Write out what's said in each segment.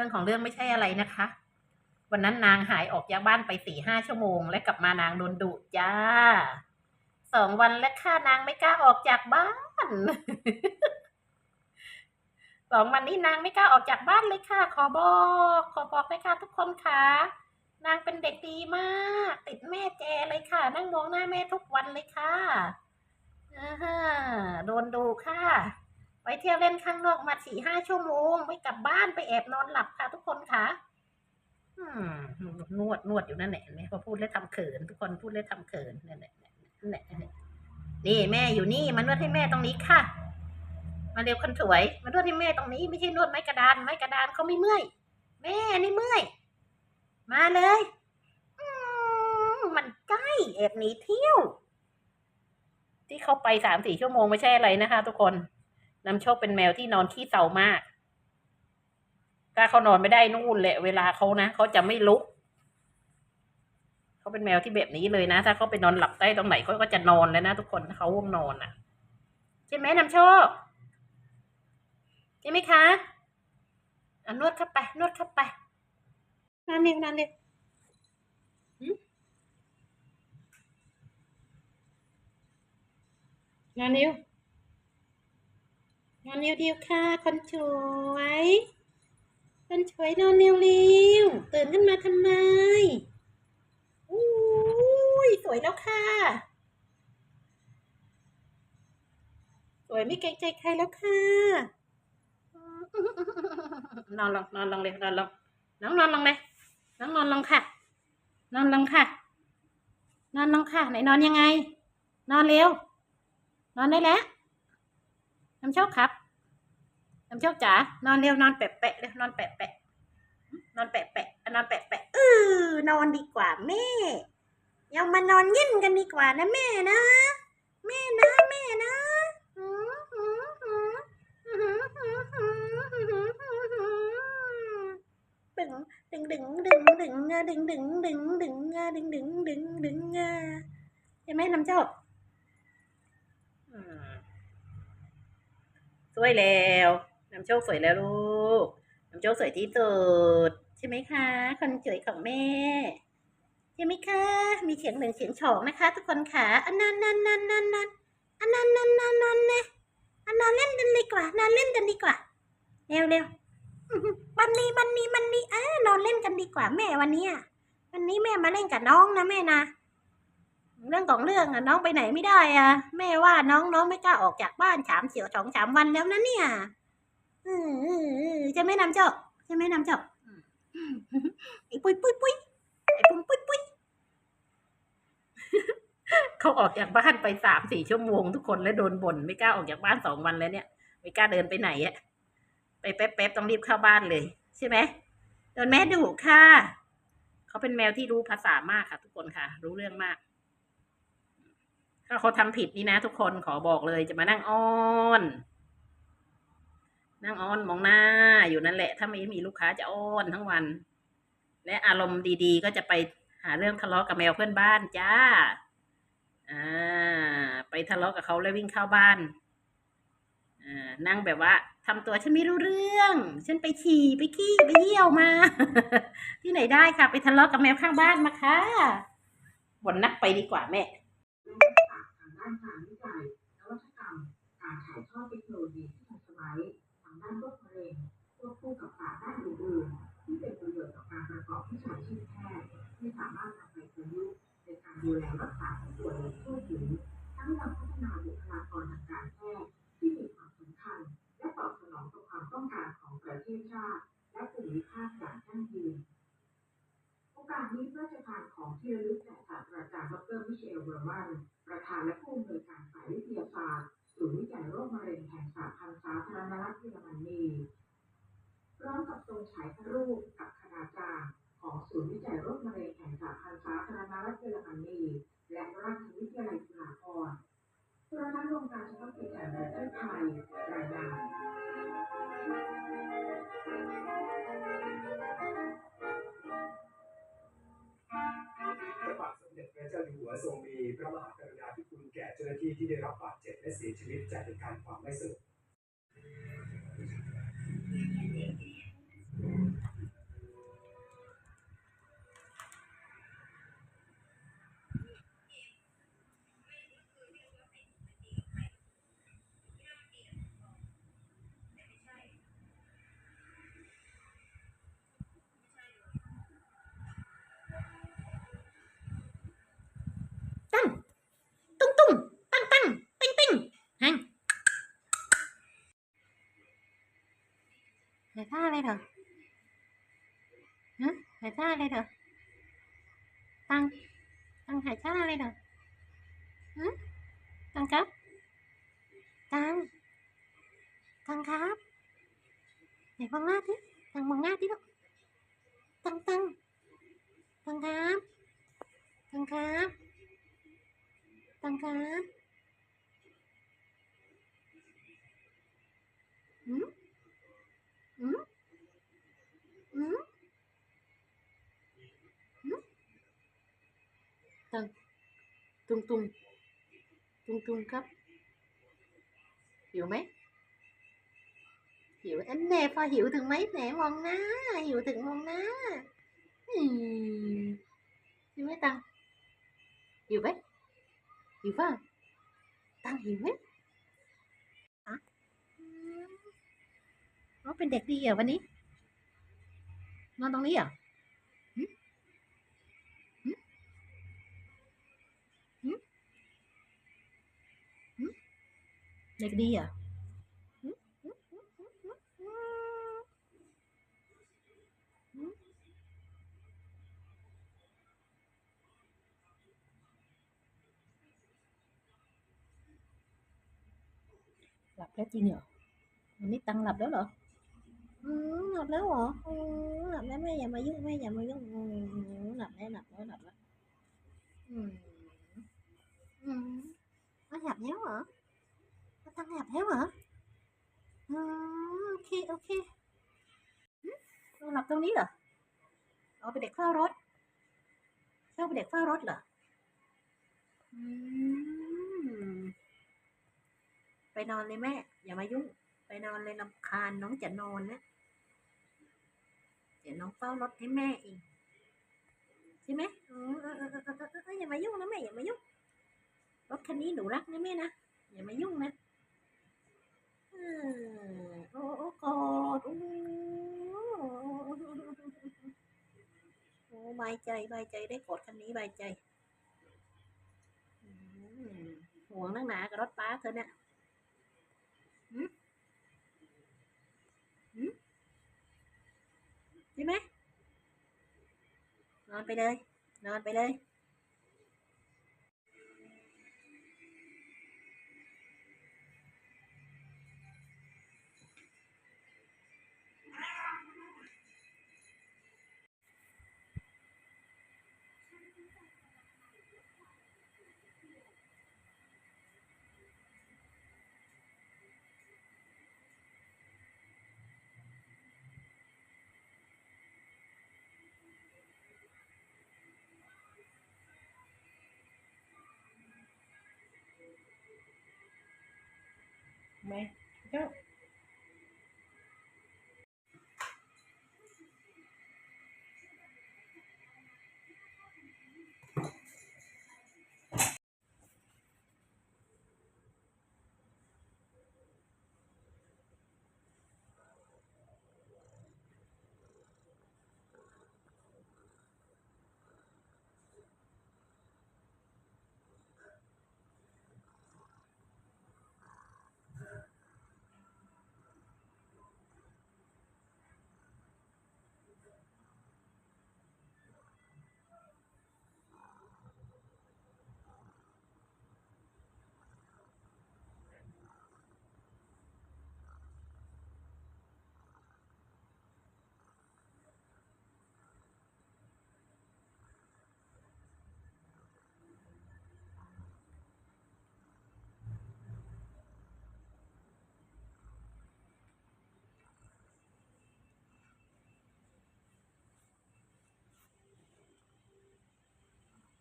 รื่องของเรื่องไม่ใช่อะไรนะคะ วันนั้นนางหายออกจากบ้านไปสี่ห้าชั่วโมง และกลับมานางโดนดุจ้าสองวันแล้วค่ะนางไม่กล้าออกจากบ้านสองวันนี้นางไม่กล้าออกจากบ้านเลยค่ะ ขอบอกขอบอกเลยค่ะทุกคนค่ะนางเป็นเด็กดีมาก ติดแม่แจเลยค่ะ นั่งมองหน้าแม่ทุกวันเลยค่ะอ่าฮะโดนดูค่ะ ไปเที่ยวเล่นข้างนอกมาสี่ห้าชั่วโมงไม่กลับบ้านไปแอบนอนหลับค่ะ ทุกคนค่ะนวดนวดอยู่นั่นแหละเห็นไหมพอพูดแล้วทำเขิน ทุกคนพูดแล้วทำเขินนั่นแหละนั่นแหละนี่แม่อยู่นี่มานวดให้แม่ตรงนี้ค่ะ มาเร็วคนสวย มานวดให้แม่ตรงนี้ไม่ใช่นวดไม้กระดานไม้กระดานเขาไม่เมื่อย แม่นี่เมื่อย มาเลยมันใกล้แอบหนีเที่ยว ที่เขาไปสามสี่ชั่วโมงไม่ใช่อะไรนะคะ ทุกคน นำโชคเป็นแมวที่นอนขี้เศร้ามากถ้าเขานอนไม่ได้นู่นแหละ เวลาเขานะเขาจะไม่ลุก เขาเป็นแมวที่แบบนี้เลยนะ ถ้าเขาไปนอนหลับใต้ตรงไหนเขาก็จะนอนแล้วนะทุกคนถ้าเขาว่วงนอนอะใช่ไหมนำโชคใช่ไหมคะอะนวดเข้าไป นวดเข้าไปนอนเร็วนอนเร็วหึนอนเร็ว นอนเร็วเดียวค่ะ คนสวยคนสวยนอนเร็วๆตื่นขึ้นมาทำไมอุ้ยสวยแล้วค่ะ สวยไม่เกรงใจใครแล้วค่ะนอนลงนอนลงเลยนอนลงน้องนอนลงเลยน้องนอนลงค่ะ นอนลงค่ะ นอนลงค่ะ ไหนนอนยังไง นอนเร็วนอนได้แล้วน้ำโชคครับ น้ำโชคจ๋านอนเร็วนอนแปะแปะเร็วนอนแปะแปะนอนแปะแปะนอนแปะแปะเออนอนดีกว่าแม่เรามานอนเย็นกันดีกว่านะแม่นะ แม่นะแม่นะดึงดึงดึงดึงดึงดึงดึงดึงดึงดึงดึงดึงดึงใช่ไหมน้ำโชคอืมสวยแล้ว น้ำโชคสวยแล้วลูก น้ำโชคสวยที่สุดใช่ไหมคะ คนสวยของแม่ใช่ไหมคะ มีเสียงหนึ่งเสียงสองนะคะ ทุกคนค่ะอันนั้นนั่นนั่นนั่นนั่นอันนั้นนั่นนั่นนั่นเนี่ยอันนอนเล่นกันดีกว่านอนเล่นกันดีกว่าเร็วเร็ววันนี้วันนี้วันนี้เออนอนเล่นกันดีกว่าแม่วันนี้วันนี้แม่มาเล่นกับน้องนะแม่นะเรื่องของเรื่องอะน้องไปไหนไม่ได้อะแม่ว่าน้องน้องไม่กล้าออกจากบ้านสามเสียวสองสามวันแล้วนะเนี่ย อเอจะไม่นำเจ้าจะไม่นำเจ้าไอ้ปุ้ยปุ้ยปุ้ยไอ้ปุ้ยปุ้ยปุ้ยเขาออกจากบ้านไปสามสี่ชั่วโมงทุกคนแล้วโดนบ่นไม่กล้าออกจากบ้านสองวันแล้วเนี่ย ไม่กล้าเดินไปไหนอะไปแป๊บๆต้องรีบเข้าบ้านเลย ใช่ไหมโดนแม่ดุค่ะเขาเป็นแมวที่รู้ภาษามากค่ะ ทุกคนค่ะ รู้เรื่องมากถ้าเขาทำผิดนี่นะ ทุกคนขอบอกเลยจะมานั่งอ้อน นั่งอ้อนมองหน้าอยู่นั่นแหละ ถ้าไม่มีลูกค้าจะอ้อนทั้งวัน และอารมณ์ดีๆ ก็จะไปหาเรื่องทะเลาะกับแมวเพื่อนบ้านจ้า อ่า ไปทะเลาะกับเขาแล้ววิ่งเข้าบ้าน อ่า นั่งแบบว่าทำตัวฉันไม่รู้เรื่อง ฉันไปฉี่ไปขี้ไปเยี่ยวมา ที่ไหนได้ค่ะ ไปทะเลาะกับแมวข้างบ้านมาค่ะวันนักไปดีกว่าแม่ทางด้านการวิจัยนวัตกรรม การถ่ายทอดเทคโนโลยีที่ทันสมัย ทางด้นโรคมะเร็งควบคู่กับศาสตร์ด้านอื่นๆที่เป็นประโยชน์ต่อการประกอบวิชาชีพแพทย์ที่สามารถนำไปประยุกต์ในการดูแลรักษาผู้ป่วยอย่างทั่วถึงทั้งยังพัฒนาบุคลากรทางการแพทย์ที่มีความสำคัญ และตอบสนองต่อความต้องการของประเทศชาติ และภูมิภาคอย่างยั่งยืนโอกาสนี้พระราชทานของที่ระลึกแด่ศาสตราจารย์ดรมิเชลเบอร์มันประธานและผู้อำนวยการฝ่ายวิทยาศาสตร์ ศูนย์วิจัยโรคมะเร็งแห่งสาพันธ์สาธารณรัฐเยอรมนีพร้อมกับทรงฉายพระรูปกับคณาจารย์ของศูนย์วิจัยโรคมะเร็งแห่งสาพันธ์สาธารณรัฐเยอรมนีและราชวิทยาลัยจุฬาภรณ์โทรทัศน์รวมการเฉพาะกิจแห่งประเทศไทย đây rồi hả hải sản đây rồi tăng. Tăng hải sản đây rồi hả tăng cấp. Tăng. Tăng cấp. Để con ngát đi, tăng bằng ngát đi đâu tăng tăng. Tăng cấp. Tăng cấp. Tăng cấp. น้าอืมหิวไหมตังหิวไหมหิวป่ะตังหิวไหมอะอืมอ๋อเป็นเด็กดีเหรอวันนี้นอนตรงนี้เหรอ เด็กดีเหรอะหลับแล้วจริงเหรอวันนี้ตังหลับแล้วเหรออืมหลั มหลับแล้อย่างแอบแล้วหลับแล้วหลับแล้วอืมอืมอะหลับแล้วเหรอเหรออ๋อโอเคโอเคหึเราหลับตรงนี้เหรอเอาไปนเด็กเฝ้ารถเชอบเป็นเด็กเฝ้ารถเหรออืมไปนอนเลยแม่ อย่ามายุ่ง ไปนอนเลยลำคาญน้องจะนอนนะเดี๋ยวน้องเฝ้ารถให้แม่เองใช่ไหมอ๋อเออเออเออเออเอออย่ามายุ่งนะแม่อย่ามายุ่งรถคันนี้หนูรักนะแม่นะอย่ามายุ่งนะ โอ้โอ้กอดโอ้โอ้บายใจบายใจได้กอดคันนี้บายใจห่วงนักหนากับรถป้าเธอเนี่ยใช่ไหมนอนไปเลย นอนไปเลย ไห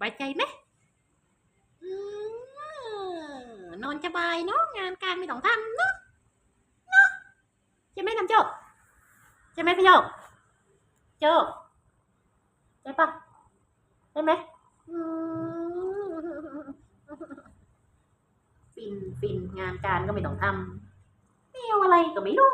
บายใจไหมนอนสบายเนาะงานการไม่ต้องทำเนาะเนาะใช่ไหมทำโจกใช่ไหมพี่โจกโจกใช่ปะใช่ไหมฟินฟินงานการก็ไม่ต้องทำไม่เอาอะไรก็ไม่รู้